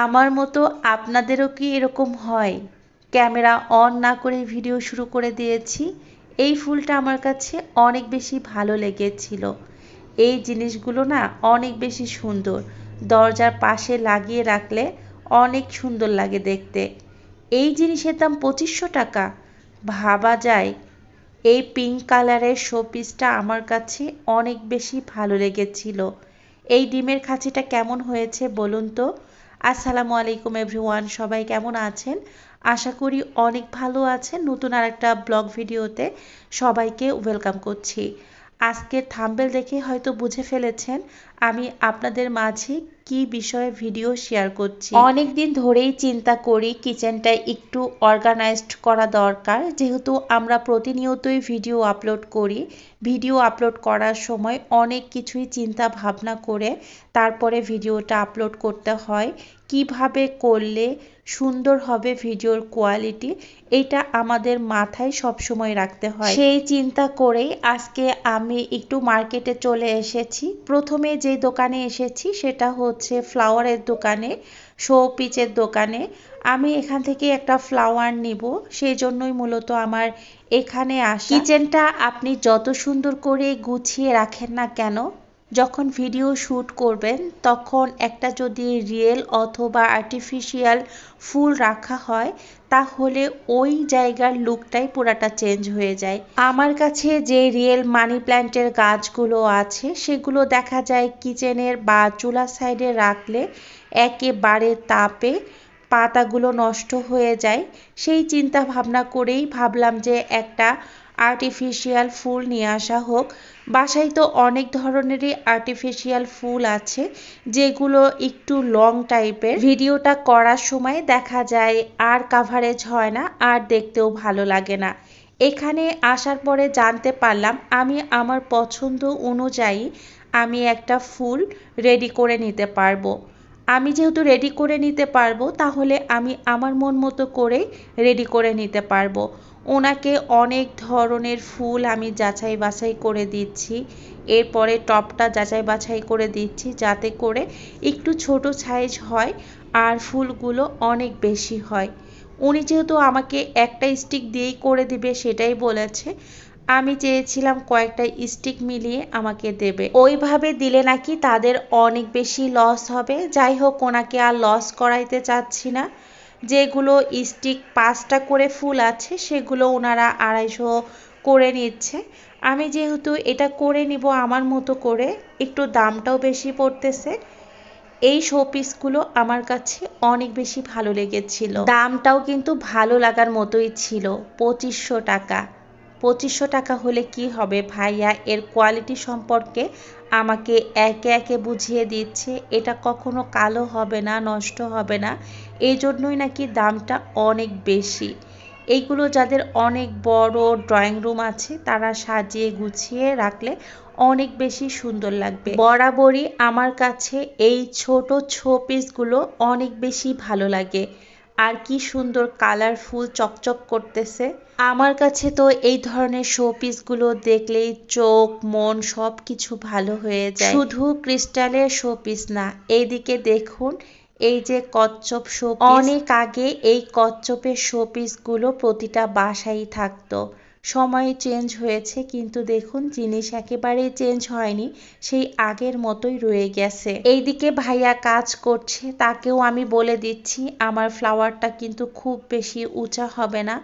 আমার মতো আপনাদেরও কি এরকম হয়? ক্যামেরা অন না করে ভিডিও শুরু করে দিয়েছি। এই ফুলটা আমার কাছে অনেক বেশি ভালো লেগেছিল। এই জিনিসগুলো না অনেক বেশি সুন্দর। দরজার পাশে লাগিয়ে রাখলে অনেক সুন্দর লাগে দেখতে। এই জিনিসের দাম পঁচিশশো টাকা। ভাবা যায়। এই পিঙ্ক কালারের শোপিসটা আমার কাছে অনেক বেশি ভালো লেগেছিল। এই ডিমের খাঁচিটা কেমন হয়েছে বলুন তো? আসসালামু আলাইকুম এভরিওয়ান, সবাই কেমন আছেন? আশা করি অনেক ভালো আছেন। নতুন আর একটা ব্লগ ভিডিওতে সবাইকে ওয়েলকাম করছি। আজকের থাম্বেল দেখে হয়তো বুঝে ফেলেছেন আমি আপনাদের মাঝে কি বিষয়ে ভিডিও শেয়ার করছি। অনেক দিন ধরেই চিন্তা করি কিচেনটা একটু অর্গানাইজড করা দরকার। যেহেতু আমরা প্রতিনিয়তই ভিডিও আপলোড করি। ভিডিও আপলোড করার সময় অনেক কিছুই চিন্তা ভাবনা করে তারপরে ভিডিওটা আপলোড করতে হয়। কীভাবে করলে সুন্দর হবে ভিডিওর কোয়ালিটি, এটা আমাদের মাথায় সব সময় রাখতে হয়। সেই চিন্তা করেই আজকে আমি একটু মার্কেটে চলে এসেছি। প্রথমে যে দোকানে এসেছি সেটা হচ্ছে ফ্লাওয়ারের দোকানে শো পিচের দোকানে। আমি এখান থেকে একটা ফ্লাওয়ার নিব, সেই জন্যই মূলত আমার এখানে আসা। কিচেনটা আপনি যত সুন্দর করে গুছিয়ে রাখেন না কেন যখন ভিডিও শ্যুট করবেন, তখন একটা যদি রিয়েল অথবা আর্টিফিশিয়াল ফুল রাখা হয়, তাহলে ওই জায়গার লুকটাই পুরাটা চেঞ্জ হয়ে যায়। আমার কাছে যে রিয়েল মানি প্ল্যান্টের গাছগুলো আছে, সেগুলো দেখা যায় কিচেনের বা চুলার সাইডে রাখলে একেবারে তাপে পাতাগুলো নষ্ট হয়ে যায়। সেই চিন্তা ভাবনা করেই ভাবলাম যে একটা আর্টিফিশিয়াল ফুল নিয়ে আসা হোক, বাসায় তো অনেক ধরনেরই আর্টিফিশিয়াল ফুল আছে, যেগুলো একটু লং টাইপের ভিডিওটা করার সময় দেখা যায় আর কাভারেজ হয় না, আর দেখতেও ভালো লাগে না। এখানে আসার পরে জানতে পারলাম, আমি আমার পছন্দ অনুযায়ী আমি একটা ফুল রেডি করে নিতে পারব। আমি যেহেতু রেডি করে নিতে পারব, তাহলে আমি আমার মন মতো করে রেডি করে নিতে পারব। ওনাকে অনেক ধরনের ফুল আমি যাচাই বাছাই করে দিচ্ছি। এরপরে টপটা যাচাই বাছাই করে দিচ্ছি যাতে করে একটু ছোট সাইজ হয় আর ফুলগুলো অনেক বেশি হয়। উনি যেহেতু আমাকে একটা স্টিক দিয়েই করে দিবে সেটাই বলেছে। আমি চেয়েছিলাম কয়েকটা স্টিক মিলিয়ে আমাকে দেবে। ওইভাবে দিলে নাকি তাদের অনেক বেশি লস হবে। যাই হোক, ওনাকে আর লস করাইতে চাচ্ছি না। যেগুলো স্টিক পাঁচটা করে ফুল আছে, সেগুলো ওনারা আড়াইশো করে নিচ্ছে। আমি যেহেতু এটা করে নিব আমার মতো করে, একটু দামটাও বেশি পড়তেছে। এই শো পিসগুলো আমার কাছে অনেক বেশি ভালো লেগেছিল। দামটাও কিন্তু ভালো লাগার মতোই ছিল, পঁচিশশো টাকা। পঁচিশশো টাকা হলে কি হবে ভাইয়া? এর কোয়ালিটি সম্পর্কে আমাকে একে একে বুঝিয়ে দিচ্ছে। এটা কখনো কালো হবে না, নষ্ট হবে না। এই জন্যই নাকি দামটা অনেক বেশি। এইগুলো যাদের অনেক বড় ড্রয়িং রুম আছে, তারা সাজিয়ে গুছিয়ে রাখলে অনেক বেশি সুন্দর লাগবে। বরাবরই আমার কাছে এই ছোট ছো পিসগুলো অনেক বেশি ভালো লাগে। আর কি সুন্দর কালারফুল চকচক করতেছে। আমার কাছে তো এই ধরনের শো পিসগুলো দেখলেই চোখ, মন সব কিছু ভালো হয়ে যায়। শুধু ক্রিস্টালের শো পিস না, এইদিকে দেখুন, এই যে কচ্ছপ শো অনেক আগে এই কচ্ছপের শো পিসগুলো প্রতিটা বাসায় থাকতো। সময় চেঞ্জ হয়েছে, কিন্তু দেখুন জিনিস একেবারেই চেঞ্জ হয়নি, সেই আগের মতোই রয়ে গেছে। এইদিকে ভাইয়া কাজ করছে, তাকেও আমি বলে দিচ্ছি, আমার ফ্লাওয়ারটা কিন্তু খুব বেশি উঁচা হবে না,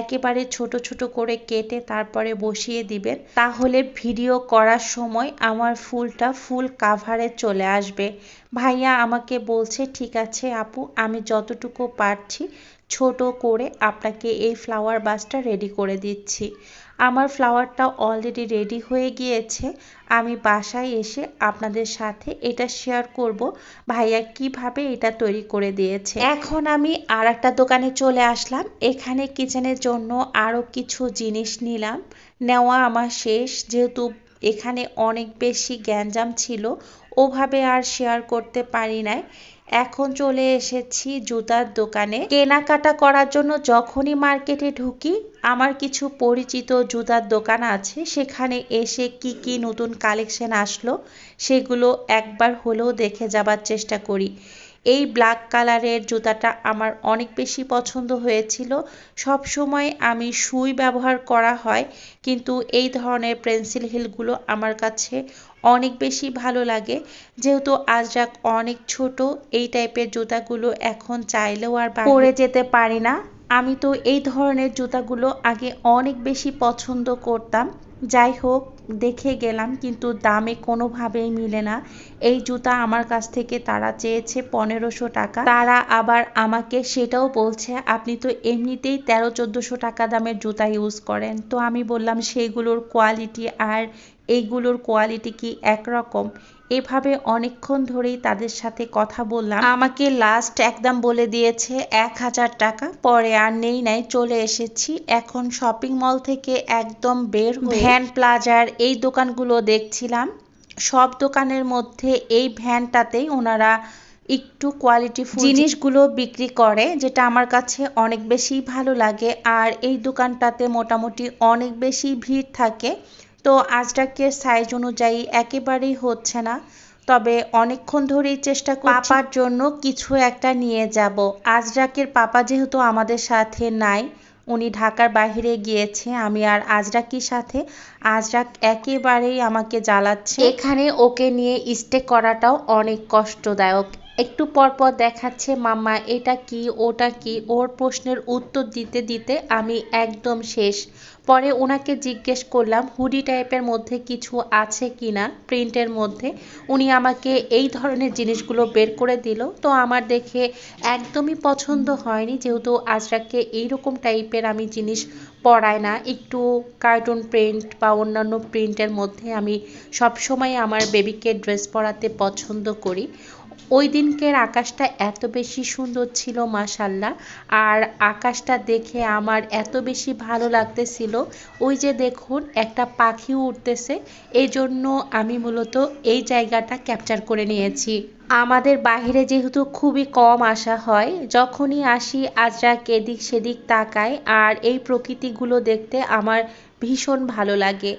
একেবারে ছোট ছোট করে কেটে তারপরে বসিয়ে দিবেন। তাহলে ভিডিও করার সময় আমার ফুলটা ফুল কাভারে চলে আসবে। ভাইয়া আমাকে বলছে, ঠিক আছে আপু, আমি যতটুকু পারছি ছোট করে আপনাকে এই ফ্লাওয়ার বাসটা রেডি করে দিচ্ছি। আমার ফ্লাওয়ারটা অলরেডি রেডি হয়ে গিয়েছে। আমি বাসায় এসে আপনাদের সাথে এটা শেয়ার করব। ভাইয়া কীভাবে এটা তৈরি করে দিয়েছে। এখন আমি আর একটা দোকানে চলে আসলাম। এখানে কিচেনের জন্য আরও কিছু জিনিস নিলাম। নেওয়া আমার শেষ। যেহেতু এখানে অনেক বেশি গ্যাঞ্জাম ছিল, ওভাবে আর শেয়ার করতে পারি নাই। এখন চলে এসেছি জুতার দোকানে। কেনাকাটা করার জন্য যখনই মার্কেটে ঢুকি, আমার কিছু পরিচিত জুতার দোকান আছে। সেখানে এসে কি কি নতুন কালেকশন আসলো, সেগুলো একবার হলেও দেখে যাবার চেষ্টা করি। এই ব্ল্যাক কালারের জুতাটা আমার অনেক বেশি পছন্দ হয়েছিল। সব সময় আমি সুই ব্যবহার করা হয় কিন্তু এই ধরনের পেন্সিল হিলগুলো আমার কাছে অনেক বেশি ভালো লাগে। যেহেতু আজরাক অনেক ছোট এই টাইপের জুতাগুলো এখন চাইলেও আর পরে যেতে পারি না। আমি তো এই ধরনের জুতাগুলো আগে অনেক বেশি পছন্দ করতাম। যাই হোক, দেখে গেলাম, কিন্তু দামে কোনোভাবেই মিলে না। এই জুতা আমার কাছ থেকে তারা চেয়েছে পনেরোশো টাকা। তারা আবার আমাকে সেটাও বলছে, আপনি তো এমনিতেই তেরো চোদ্দোশো টাকা দামের জুতা ইউজ করেন। তো আমি বললাম, সেগুলোর কোয়ালিটি আর এইগুলোর কোয়ালিটি কি একরকম? এভাবে অনেকক্ষণ ধরেই তাদের সাথে কথা বললাম। আমাকে লাস্ট একদম বলে দিয়েছে, এক হাজার টাকা। পরে আর নেই নাই, চলে এসেছি। এখন শপিং মল থেকে একদম বের ভ্যান প্লাজার এই দোকানগুলো দেখছিলাম। সব দোকানের মধ্যে এই ভ্যানটাতেই ওনারা একটু কোয়ালিটি জিনিসগুলো বিক্রি করে, যেটা আমার কাছে অনেক বেশি ভালো লাগে। আর এই দোকানটাতে মোটামুটি অনেক বেশি ভিড় থাকে। তো আজরাকের সাইজ অনুযায়ী একেবারেই হচ্ছে না। তবে অনেকক্ষণ ধরেই চেষ্টা পাপার জন্য কিছু একটা নিয়ে যাব। আজরাকের পাপা যেহেতু আমাদের সাথে নাই, উনি ঢাকার বাহিরে গিয়েছে, আমি আর আজরাকির সাথে। আজরাক একেবারেই আমাকে জ্বালাচ্ছে। এখানে ওকে নিয়ে স্টে করাটাও অনেক কষ্টদায়ক। একটু পর পর দেখাচ্ছে, মাম্মা, এটা কি, ওটা কি? ওর প্রশ্নের উত্তর দিতে দিতে আমি একদম শেষ। পরে ওনাকে জিজ্ঞেস করলাম, হুডি টাইপের মধ্যে কিছু আছে কি না প্রিন্টের মধ্যে? উনি আমাকে এই ধরনের জিনিসগুলো বের করে দিল। তো আমার দেখে একদমই পছন্দ হয়নি, যেহেতু আজরাককে এইরকম টাইপের আমি জিনিস পরাই না। একটু কার্টুন প্রিন্ট বা অন্যান্য প্রিন্টের মধ্যে আমি সবসময় আমার বেবিকে ড্রেস পরাতে পছন্দ করি। ওই দিনকের আকাশটা এত বেশি সুন্দর ছিল মাসাল্লাহ আর আকাশটা দেখে আমার এত বেশি ভালো লাগতেছিল। ওই যে দেখুন, একটা পাখি উঠতেছে এই জন্য আমি মূলত এই জায়গাটা ক্যাপচার করে নিয়েছি। আমাদের বাহিরে যেহেতু খুবই কম আসা হয়, যখনই আসি আজরাক এদিক সেদিক তাকায় আর এই প্রকৃতিগুলো দেখতে আমার ভীষণ ভালো লাগে।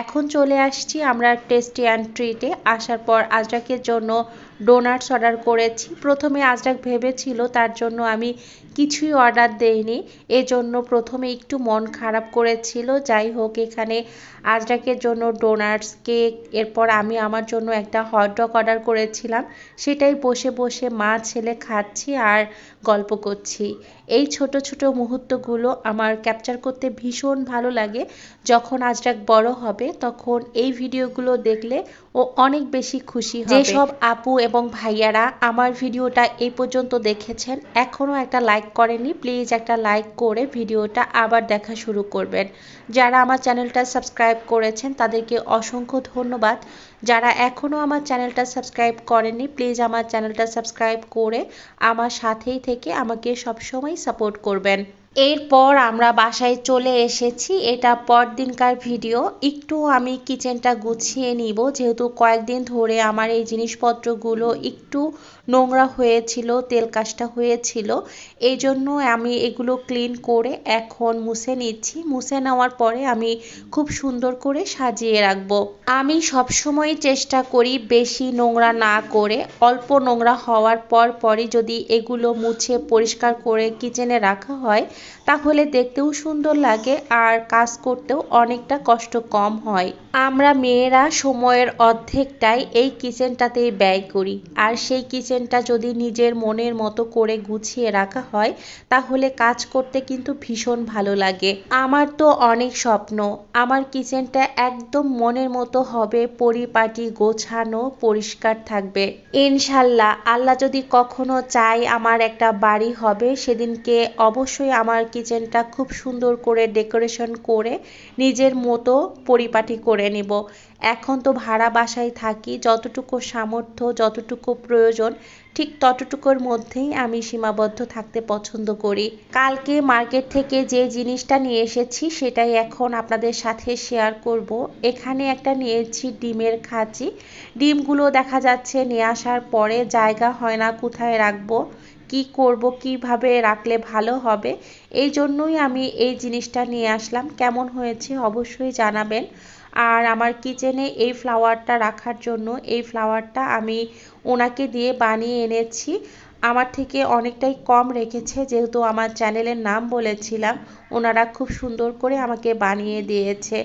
এখন চলে আসছি আমরা টেস্টি অ্যান্ড ট্রিটে আসার পর আজরাকের জন্য ডোনাটস অর্ডার করেছি। প্রথমে আজরাক ভেবেছিল তার জন্য আমি কিছুই অর্ডার দেইনি। এজন্য প্রথমে একটু মন খারাপ করেছিল। যাই হোক, এখানে আজরাকের জন্য ডোনাটস কেক এরপর আমি আমার জন্য একটা হটডগ অর্ডার করেছিলাম। সেটাই বসে বসে মা, ছেলে খাচ্ছি আর গল্প করছি। এই ছোট ছোট মুহূর্তগুলো আমার ক্যাপচার করতে ভীষণ ভালো লাগে। যখন আজরাক বড় হবে তখন এই ভিডিওগুলো দেখলে ও অনেক বেশি খুশি হবে। যেসব আপু এবং ভাইয়ারা আমার ভিডিওটা এই পর্যন্ত দেখেছেন এখনও একটা লাইক করেনি প্লিজ একটা লাইক করে ভিডিওটা আবার দেখা শুরু করবেন। যারা আমার চ্যানেলটা সাবস্ক্রাইব করেছেন, তাদেরকে অসংখ্য ধন্যবাদ। যারা এখনও আমার চ্যানেলটা সাবস্ক্রাইব করেনি প্লিজ আমার চ্যানেলটা সাবস্ক্রাইব করে আমার সাথেই থেকে আমাকে সবসময় সাপোর্ট করবেন। এরপর আমরা বাসায় চলে এসেছি। এটা পরদিনকার ভিডিও। একটু আমি কিচেনটা গুছিয়ে নিব, যেহেতু কয়েকদিন ধরে আমার এই জিনিসপত্রগুলো একটু নোংরা হয়েছিল, তেল কাজটা হয়েছিল। এই জন্য আমি এগুলো ক্লিন করে এখন মুছে নিচ্ছি। মুছে নেওয়ার পরে আমি খুব সুন্দর করে সাজিয়ে রাখব। আমি সবসময় চেষ্টা করি বেশি নোংরা না করে। অল্প নোংরা হওয়ার পর পরই যদি এগুলো মুছে পরিষ্কার করে কিচেনে রাখা হয়, তাহলে দেখতেও সুন্দর লাগে আর কাজ করতেও অনেকটা কষ্ট কম হয়। আমরা মেয়েরা সময়ের অর্ধেকটাই এই কিচেনটাতেই ব্যয় করি। আর সেই কিচেনটা যদি নিজের মনের মতো করে গুছিয়ে রাখা হয়, তাহলে কাজ করতে কিন্তু ভীষণ ভালো লাগে। আমার তো অনেক স্বপ্ন। আমার কিচেনটা একদম মনের মতো হবে, পরিপাটি, গোছানো, পরিষ্কার থাকবে। ইনশাল্লাহ, আল্লাহ যদি কখনো চাই আমার একটা বাড়ি হবে, সেদিনকে অবশ্যই আমার কিচেনটা খুব সুন্দর করে ডেকোরেশন করে নিজের মতো পরিপাটি করে নেব। এখন তো ভাড়া বাসায় থাকি, যতটুকু সামর্থ্য, যতটুকু প্রয়োজন ঠিক ততটুকুর মধ্যেই আমি সীমাবদ্ধ থাকতে পছন্দ করি। কালকে মার্কেট থেকে যে জিনিসটা নিয়ে এসেছি, সেটাই এখন আপনাদের সাথে শেয়ার করব। এখানে একটা নিয়েছি ডিমের খাঁচি। ডিমগুলো দেখা যাচ্ছে নিয়ে আসার পরে জায়গা হয় না, কোথায় রাখব, কি করব, কীভাবে রাখলে ভালো হবে, এই জন্যই আমি এই জিনিসটা নিয়ে আসলাম। কেমন হয়েছে অবশ্যই জানাবেন। আর আমার কিচেনে এই ফ্লাওয়ারটা রাখার জন্য এই ফ্লাওয়ারটা আমি ওনাকে দিয়ে বানিয়ে এনেছি। আমার থেকে অনেকটাই কম রেখেছে, যেহেতু আমার চ্যানেলের নাম বলেছিলাম, ওনারা খুব সুন্দর করে আমাকে বানিয়ে দিয়েছে।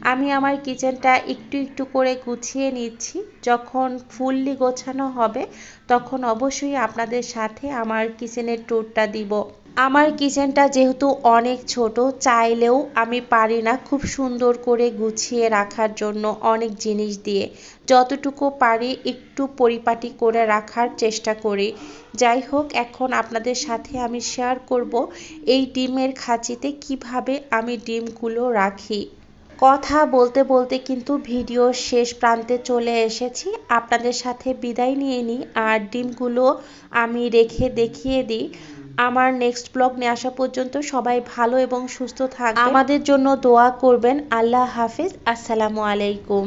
আমি আমার কিচেনটা একটু একটু করে গুছিয়ে নিচ্ছি। যখন ফুললি গোছানো হবে, তখন অবশ্যই আপনাদের সাথে আমার কিচেনের ট্যুরটা দিব। আমার কিচেনটা যেহেতু অনেক ছোট, চাইলেও আমি পারি না খুব সুন্দর করে গুছিয়ে রাখার জন্য অনেক জিনিস দিয়ে। যতটুকু পারি একটু পরিপাটি করে রাখার চেষ্টা করি। যাই হোক, এখন আপনাদের সাথে আমি শেয়ার করব এই ডিমের খাঁচিতে কীভাবে আমি ডিমগুলো রাখি। কথা বলতে বলতে কিন্তু ভিডিও শেষ প্রান্তে চলে এসেছি। আপনাদের সাথে বিদায় নিয়ে নিই আর ডিমগুলো আমি রেখে দেখিয়ে দিই। আমার নেক্সট ব্লগ নিয়ে আসা পর্যন্ত সবাই ভালো এবং সুস্থ থাকবে আমাদের জন্য দোয়া করবেন। আল্লাহ হাফিজ। আসসালামু আলাইকুম।